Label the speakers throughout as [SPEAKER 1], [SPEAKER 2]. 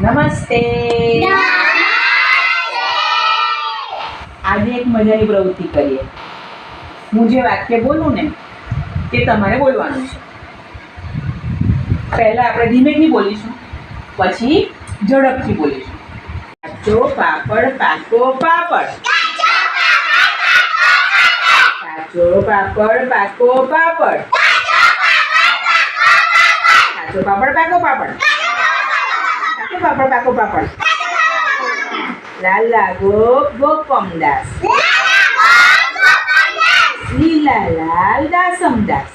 [SPEAKER 1] નમસ્તે. આજે એક મજાની પ્રવૃત્તિ કરીએ. હું જે વાક્ય બોલું ને તે તમારે બોલવાનું છે. પહેલા આપણે ધીમેથી બોલીશું પછી ઝડપથી બોલીશું. કાચો પાપડ પાકો પાપડ. કાચો પાપડ પાકો પાપડ. કાચો પાપડ પાકો પાપડ. કાચો પાપડ પાકો પાપડ લાલા ગોપ ગોપમદાસ લીલા લાલ દાસમદાસ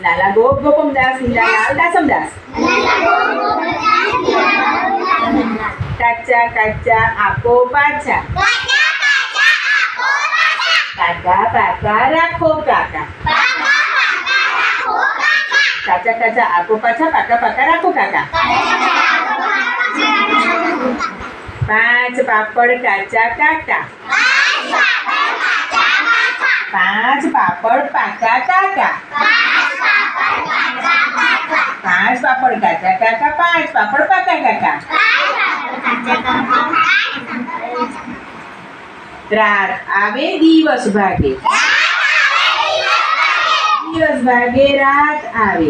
[SPEAKER 1] લાલા ગોપ ગોપમદાસ લીલા લાલ દાસમદાસ કાચા કાચા આપો પાછા કાકા કાકા રાખો કાકા કાચા કાચા આપો પાછા પાકા પાકા રાખો કાકા. પાંચ પાપડ કાચા કાકા. પાંચ પાપડ પાકા કાકા. પાંચ પાપડ કાચા કાકા, પાંચ પાપડ પાકા કાકા. ત્રાર આવે દિવસ ભાગે. દિવસ ભાગે રાત આવે.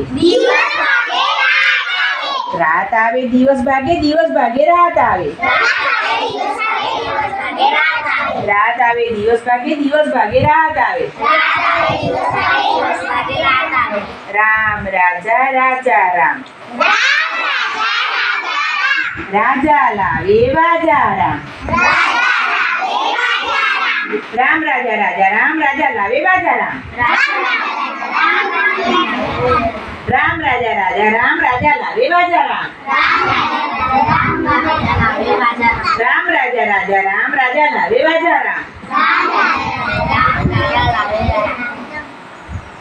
[SPEAKER 1] રાત આવે. દિવસ ભાગે દિવસ ભાગે રાત આવે. રાત આવે દિવસ ભાગે દિવસ ભાગે રાત આવે. રામ રાજા રાજા રામ. રાજા લાવે વાજા રામ. રામ રાજા રાજા, રામ રાજા, લાવે બાજા રામ. રામ રાજા રાજા, રામ રાજા, લાવે બાજા રામ. રામ રાજા રાજા રામ રાજા, લાવે બાજા રામ.